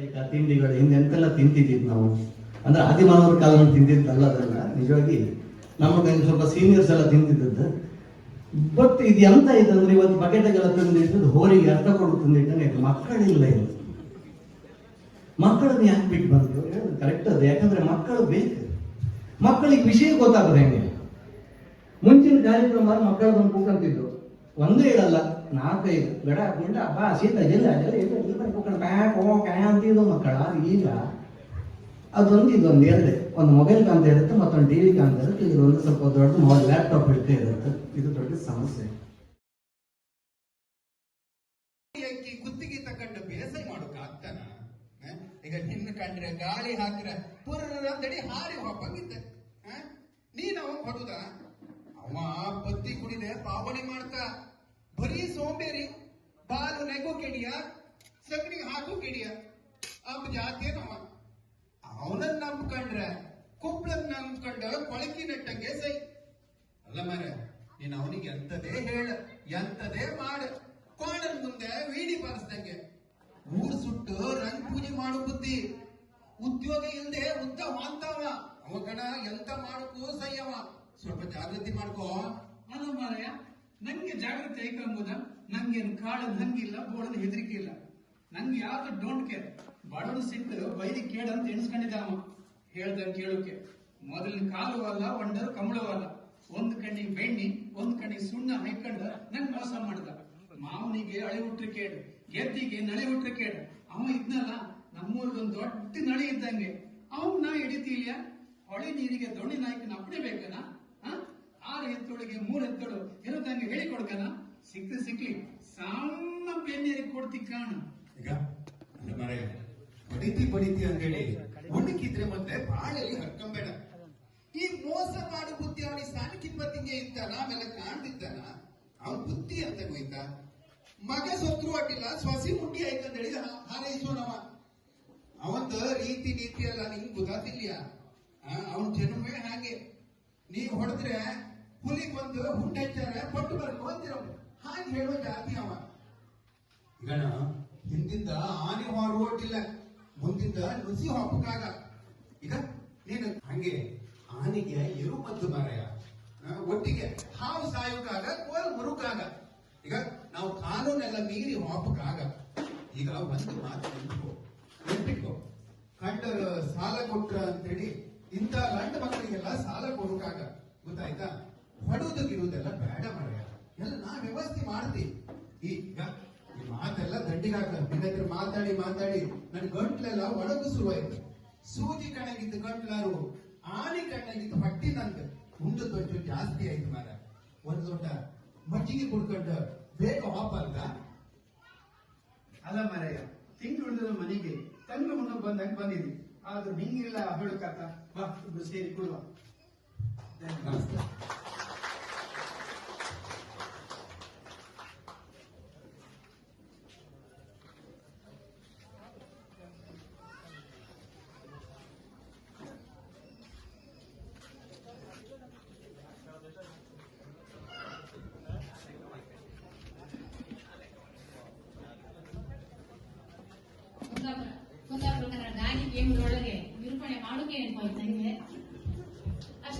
ಈಗ ತಿಂಡಿಗಳು ಹಿಂದೆ ಎಂತೆಲ್ಲ ತಿಂತಿದ್ದೀವಿ ನಾವು. ಅಂದ್ರೆ ಆದಿಮಾನವರ ಕಾಲದಲ್ಲಿ ತಿಂದಿದ್ದಲ್ಲ ಅದನ್ನ ನಿಜವಾಗಿ ನಮಗೆ ಸ್ವಲ್ಪ ಸೀನಿಯರ್ಸ್ ಎಲ್ಲ ತಿಂತಿದ್ದದ್ದು ಬಟ್ ಇದು ಎಂತ ಇದಂದ್ರೆ ಇವತ್ತು ಬಕೆಟ್ಗೆಲ್ಲ ತಂದಿಟ್ಟು ಹೋರಿಗೆ ಅರ್ಥ ಕೊಡು ತಂದಿಟ್ಟು ಮಕ್ಕಳಿಲ್ಲ ಇದು. ಮಕ್ಕಳನ್ನ ಯಾಕೆ ಬಿಟ್ಟು ಬಂದ್ರು? ಕರೆಕ್ಟ್ ಅದು. ಯಾಕಂದ್ರೆ ಮಕ್ಕಳು ಬೇಕು. ಮಕ್ಕಳಿಗೆ ವಿಷಯ ಗೊತ್ತಾಗೋದು ಹೆಂಗೆ? ಮುಂಚಿನ ಕಾರ್ಯಕ್ರಮ ಮಕ್ಕಳದೊಂದು ಕೂಕಂತಿದ್ದು ಒಂದೇ ಇಡಲ್ಲ ನಾಲ್ಕೈದು. ಗಡ ಗುಂಡ ಬಾ, ಸೀತ ಜಿಲ್ಲ ಜಲ್ಲ ಇಲ್ಲ ಬ್ಯಾಕ್ ಓ, ಕ್ಯಾ ಅಂತಿದ್ದು ಮಕ್ಕಳ. ಈಗ ಅದೊಂದು ಇದೊಂದು ಎರಡೇ. ಒಂದು ಮೊಬೈಲ್ ಕಾಂತ ಇರುತ್ತೆ, ಮತ್ತೊಂದು ಟಿವಿ ಕಾಂತ ಇರುತ್ತೆ. ಒಂದು ಸ್ವಲ್ಪ ದೊಡ್ಡ ಮೊಬೈಲ್ ಲ್ಯಾಪ್ಟಾಪ್ ಇರ್ತೇ ಇರುತ್ತೆ. ಇದು ದೊಡ್ಡ ಸಮಸ್ಯೆ. ಅಕ್ಕಿ ಕುತ್ತಿಗೆ ತಕೊಂಡು ಬೇಸಾಯ ಮಾಡೋಕೆ ಆಗ್ತಾನ? ಈಗ ನಿನ್ನ ಕಂಡ್ರೆ ಗಾಳಿ ಹಾಕ್ರೆ ಪುರ್ರ ಅಂತೇಳಿ ಹಾರಿ ಹೋಗಂಗಿದ್ದೆ ನೀನ್ ಅವ ಹೊಡುದ ಅವ ಬತ್ತಿ ಕುಡಿದೆ ಸೋಂಬೇರಿ, ಬಾಲು ನೆಗು ಕೆಡಿಯ ಸಗಣಿ ಹಾಕು ಕೆಡಿಯ ಅವ್ ಜಾತಿಯನವ ಅವನನ್ನ ನಂಬ್ಕೊಂಡ್ರೆ ಕುಪ್ಪಳನ್ನ ನಂಬ್ಕೊಂಡ ಕೊಳಕಿ ನೆಟ್ಟಂಗೆ ಸೈ. ಅಲ್ಲ ಮರ ನೀನ್ ಅವನಿಗೆ ಎಂತದೇ ಹೇಳ ಎಂತದೇ ಮಾಡ. ಕೋಣನ್ ಮುಂದೆ ವೀಡಿ ಬಾರಿಸ್ದಂಗೆ. ಊರ್ ಸುಟ್ಟು ರಂಗ್ ಪೂಜೆ ಮಾಡು ಬುದ್ಧಿ. ಉದ್ಯೋಗ ಇಲ್ದೆ ಉದ್ದ ವಾಂತವ. ಅವ ಕಣ ಎಂತ ಮಾಡಕ್ಕೂ ಅವ. ಸ್ವಲ್ಪ ಜಾಗೃತಿ ಮಾಡ್ಕೋ. ಅಲ್ಲ ಮಾರಾಯ ನಂಗೆ ಜಾಗೃತಿ ಐಕಂಬುದ, ನಂಗೇನು ಕಾಳದ ಹಂಗಿಲ್ಲ, ಬೋಳದ ಹೆದರಿಕೆ ಇಲ್ಲ. ನಂಗೆ ಯಾವ್ದು ಡೋಂಟ್ ಕೇರ್ ಬಡವನು ಸಿಟ್ಟು ಬೈದಿ ಕೇಳ ಅಂತ ಎಣಿಸ್ಕೊಂಡಿದ್ದ ಅವ. ಹೇಳ್ದ ಕೇಳೋಕೆ. ಮೊದಲಿನ ಕಾಲು ಅಲ್ಲ ಒಂಡರು ಕಮಲವಲ್ಲ ಒಂದ್ ಕಣ್ಣಿಗೆ ಬೆಣ್ಣಿ, ಒಂದ್ ಕಣ್ಣಿಗೆ ಸುಣ್ಣ ಹಾಕೊಂಡ ನಂಗೆ ಮೋಸ ಮಾಡ್ದ. ಮಾವನಿಗೆ ಅಳಿ ಹುಟ್ರಿ ಕೇಳು ಗೆದ್ದಿಗೆ ನಳೆ ಹುಟ್ರಿ ಕೇಳು ಅವ ಇದ್ನಲ್ಲ ನಮ್ಮೂರ್ಗೊಂದು ದೊಡ್ಡ ನಳಿ ಇದ್ದಂಗೆ. ಅವನ್ ನಾ ಹಿಡಿತೀಯ ಹೊಳೆ ನೀರಿಗೆ ದೊಣ್ಣೆ ನಾಯಕನ ಅಪ್ಪಣೆ ಬೇಕನ? ಆರು ಎತ್ತೊಳಗೆ ಮೂರು ನನಗೆ ಹೇಳಿ ಕೊಡ್ಕನ? ಸಿಕ್ತಿ, ಸಿಕ್ಲಿ. ಸಣ್ಣ ಬೆನ್ನೇರಿ ಕೊಡ್ತಿ ಕಾಣು. ಈಗ ಮರೆ ಬಡಿತಿ ಬಡಿತಿ ಅಂತ ಹೇಳಿ ಒಣಗಿದ್ರೆ ಮತ್ತೆ ಬಾಳಲ್ಲಿ ಹರ್ಕೊಂಬೇಡ. ಈ ಮೋಸ ಮಾಡು ಬುದ್ಧಿ ಅವನಿಗೆ ಸಣ್ಣ ಬತ್ತಿಗೆ ಇದ್ದಾನ ಆಮೇಲೆ ಕಾಣ್ತಿದ್ದಾನ ಅವನ್ ಬುದ್ಧಿ ಅಂತ ಹೋಯ್ತಾ? ಮಗ ಸೊತ್ರು ಅಟ್ಟಿಲ್ಲ ಸ್ವಸಿ ಮುಟ್ಟಿ ಆಯ್ತಂದೇಳಿ ಹಾರೈಸೋಣವ ಅವಂದ ರೀತಿ, ನೀತಿ ಅಲ್ಲ ನಿಂಗೆ ಗೊತ್ತಾತಿಲ್ಯ ಅವನ್ ಜನ್ಮೇ ಹಾಗೆ. ನೀ ಹೊಡೆದ್ರೆ ಹುಲಿ ಬಂದು ಹುಟ್ಟೆಚ್ಚಾರ ಪಟ್ಟು ಬರ್ಕೊ ಅಂತಿರೋ? ಹಾಗೆ ಹೇಳೋ ಜಾತಿ ಅವ. ಗಣ, ಹಿಂದಿಂದ ಆನೆ ಹೊರಗೋಟಿಲ್ಲ ಮುಂದಿಂದ ನುಸಿ ಹಾಕಕ್ಕಾಗ. ಈಗ ನೀನು ಹಂಗೆ ಆನೆಗೆ ಎರು ಮದ್ದು ಮಾರಾಯ ಒಟ್ಟಿಗೆ ಹಾವು ಸಾಯೋಕಾಗ ಕೋಲ್ ಮುರುಕಾಗ ಈಗ ನಾವು ಕಾನೂನೆಲ್ಲ ಮೀರಿ ಹಾಪಕ್ಕಾಗ ಈಗ ಒಂದು ಮಾತು ನೆನ್ಪಿಟ್ಕೋ ನೆನ್ಪಿಟ್ಕೋ ಕಂಡರ ಸಾಲ ಕೊಟ್ರ ಅಂತೇಳಿ ಇಂಥ ಗಂಡ ಮಕ್ಕಳಿಗೆಲ್ಲ ಸಾಲ ಕೊಡೋಕಾಗ ಗೊತ್ತಾಯ್ತಾ? ಹೊಡೋದು ಗಿಡುವುದೆಲ್ಲ ಬೇಡ ಮಾರಾಯ ಎಲ್ಲ ನಾ ವ್ಯವಸ್ಥೆ ಮಾಡ್ತೀವಿ ಈಗ ಈ ಮಾತೆಲ್ಲ ದಂಡಿಗಾಕ ನಿನ್ನ ಮಾತಾಡಿ ಮಾತಾಡಿ. ನನ್ ಗಂಟ್ಲೆಲ್ಲ ಒಣಗು ಶುರುವಾಯ್ತು. ಸೂಜಿ ಕಣಗಿದ್ದು ಗಂಟ್ಲಾರು ಆನೆ ಕಣ್ಣಾಗಿದ್ದ ಹೊಟ್ಟಿ ನಂತ ಉಂಡು ತೊಂಚು ಜಾಸ್ತಿ ಆಯ್ತು ಮಾರ ಒಂದ್ ದೊಡ್ಡ ಮಜ್ಜಿಗೆ ಕುಡ್ಕೊಂಡ ಬೇಗ ವಾಪಲ್ದ ಅಲ್ಲ ಅಲ್ಲ ತಿಂಗಳು ಉಳಿದ ಮನೆಗೆ ತಂಗ ಮುಂದೆ ಬಂದಂಗೆ ಬಂದಿದ್ವಿ ಆದ್ರೂ ಹಿಂಗಿಲ್ಲ ಹೇಳಕ್ಕ ಬಾ ಸೇರಿ ಕೊಡುವ.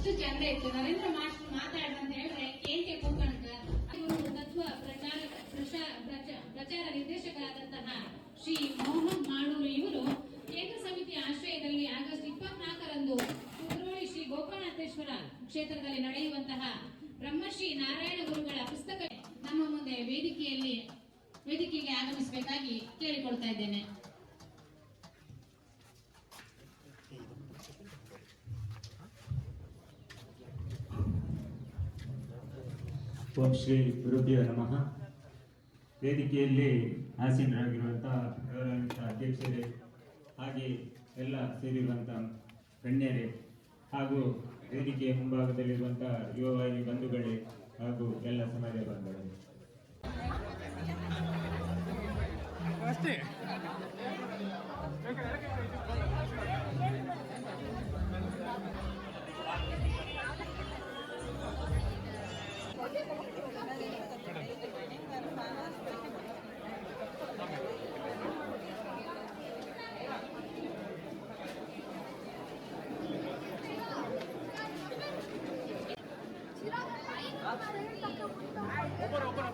ಅಷ್ಟು ಚಂದ ಇತ್ತು. ನರೇಂದ್ರ ಮಾಸ್ಟರ್ ಮಾತಾಡ್ದ ಅಂತ ಹೇಳಿದ್ರೆ ಕೇಂದ್ರ ಕೂತ್ಕೊಂಡ ತತ್ವ ಪ್ರಚಾರ ಪ್ರಚಾರ ನಿರ್ದೇಶಕರಾದಂತಹ ಶ್ರೀ ಮೋಹನ್ ಮಾಡೂರು ಇವರು ಕೇಂದ್ರ ಸಮಿತಿ ಆಶ್ರಯದಲ್ಲಿ ಆಗಸ್ಟ್ ಇಪ್ಪತ್ನಾಲ್ಕರಂದು ಕುದ್ರೋಳಿ ಶ್ರೀ ಗೋಪಾಲನಾಥೇಶ್ವರ ಕ್ಷೇತ್ರದಲ್ಲಿ ನಡೆಯುವಂತಹ ಬ್ರಹ್ಮಶ್ರೀ ನಾರಾಯಣ ಗುರುಗಳ ಪುಸ್ತಕ ನಮ್ಮ ಮುಂದೆ ವೇದಿಕೆಯಲ್ಲಿ, ವೇದಿಕೆಗೆ ಆಗಮಿಸಬೇಕಾಗಿ ಕೇಳಿಕೊಳ್ತಾ ಇದ್ದೇನೆ. ಓಂ ಶ್ರೀ ಗುರುಭ್ಯೋ ನಮಃ. ವೇದಿಕೆಯಲ್ಲಿ ಆಸೀನರಾಗಿರುವಂಥ ಗೌರವಾನ್ವಿತ ಅಧ್ಯಕ್ಷರೇ, ಹಾಗೆ ಎಲ್ಲ ಸೇರಿರುವಂಥ ಗಣ್ಯರೇ, ಹಾಗೂ ವೇದಿಕೆಯ ಮುಂಭಾಗದಲ್ಲಿರುವಂಥ ಯುವವಾಹಿನಿ ಬಂಧುಗಳೇ, ಹಾಗೂ ಎಲ್ಲ ಸಮಾಜ ಬಂಧುಗಳೇ. Pero, pero.